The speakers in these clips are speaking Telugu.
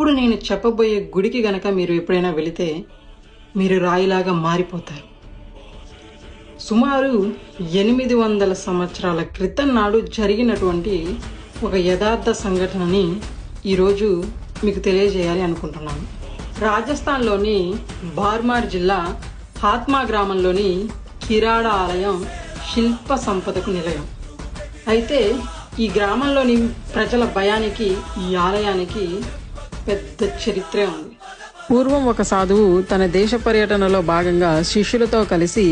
ఇప్పుడు నేను చెప్పబోయే గుడికి గనక మీరు ఎప్పుడైనా వెళితే మీరు రాయిలాగా మారిపోతారు. సుమారు ఎనిమిది వందల సంవత్సరాల క్రితం నాడు జరిగినటువంటి ఒక యథార్థ సంఘటనని ఈరోజు మీకు తెలియజేయాలి అనుకుంటున్నాను. రాజస్థాన్లోని బార్మార్ జిల్లా హాత్మా గ్రామంలోని కిరాడ ఆలయం శిల్ప సంపదకు నిలయం. అయితే ఈ గ్రామంలోని ప్రజల భయానికి ఈ ఆలయానికి పెద్ద చరిత్రే ఉంది. పూర్వం ఒక సాధువు తన దేశ పర్యటనలో భాగంగా శిష్యులతో కలిసి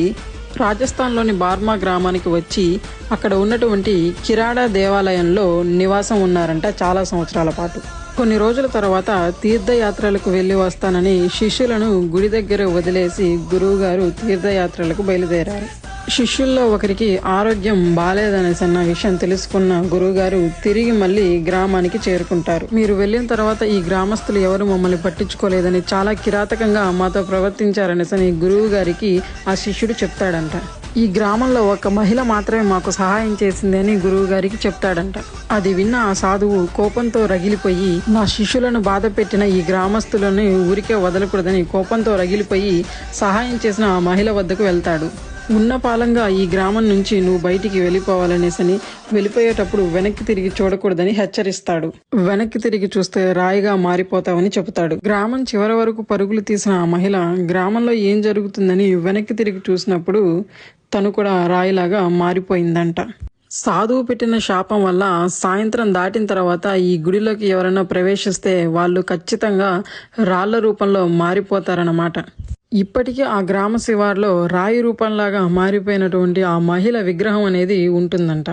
రాజస్థాన్లోని బార్మా గ్రామానికి వచ్చి అక్కడ ఉన్నటువంటి కిరాడా దేవాలయంలో నివాసం ఉన్నారంట చాలా సంవత్సరాల పాటు. కొన్ని రోజుల తర్వాత తీర్థయాత్రలకు వెళ్ళి వస్తానని శిష్యులను గుడి దగ్గర వదిలేసి గురువుగారు తీర్థయాత్రలకు బయలుదేరారు. శిష్యుల్లో ఒకరికి ఆరోగ్యం బాలేదనేసి అన్న విషయం తెలుసుకున్న గురువుగారు తిరిగి మళ్ళీ గ్రామానికి చేరుకుంటారు. మీరు వెళ్ళిన తర్వాత ఈ గ్రామస్తులు ఎవరు మమ్మల్ని పట్టించుకోలేదని చాలా కిరాతకంగా మాతో ప్రవర్తించారనేసి గురువు గారికి ఆ శిష్యుడు చెప్తాడంట. ఈ గ్రామంలో ఒక మహిళ మాత్రమే మాకు సహాయం చేసింది అని గురువు గారికి చెప్తాడంట. అది విన్న ఆ సాధువు కోపంతో రగిలిపోయి నా శిష్యులను బాధ పెట్టిన ఈ గ్రామస్తులను ఊరికే వదలకూడదని కోపంతో రగిలిపోయి సహాయం చేసిన ఆ మహిళ వద్దకు వెళ్తాడు. ఉన్నపాలంగా ఈ గ్రామం నుంచి నువ్వు బయటికి వెళ్ళిపోవాలనేసని వెళ్ళిపోయేటప్పుడు వెనక్కి తిరిగి చూడకూడదని హెచ్చరిస్తాడు. వెనక్కి తిరిగి చూస్తే రాయిగా మారిపోతావని చెబుతాడు. గ్రామం చివరి వరకు పరుగులు తీసిన ఆ మహిళ గ్రామంలో ఏం జరుగుతుందని వెనక్కి తిరిగి చూసినప్పుడు తను కూడా రాయిలాగా మారిపోయిందంట. సాధువు పెట్టిన శాపం వల్ల సాయంత్రం దాటిన తర్వాత ఈ గుడిలోకి ఎవరైనా ప్రవేశిస్తే వాళ్ళు ఖచ్చితంగా రాళ్ళ రూపంలో మారిపోతారన్నమాట. ఇప్పటికీ ఆ గ్రామ శివార్లో రాయి రూపంలాగా మారిపోయినటువంటి ఆ మహిళ విగ్రహం అనేది ఉంటుందంట.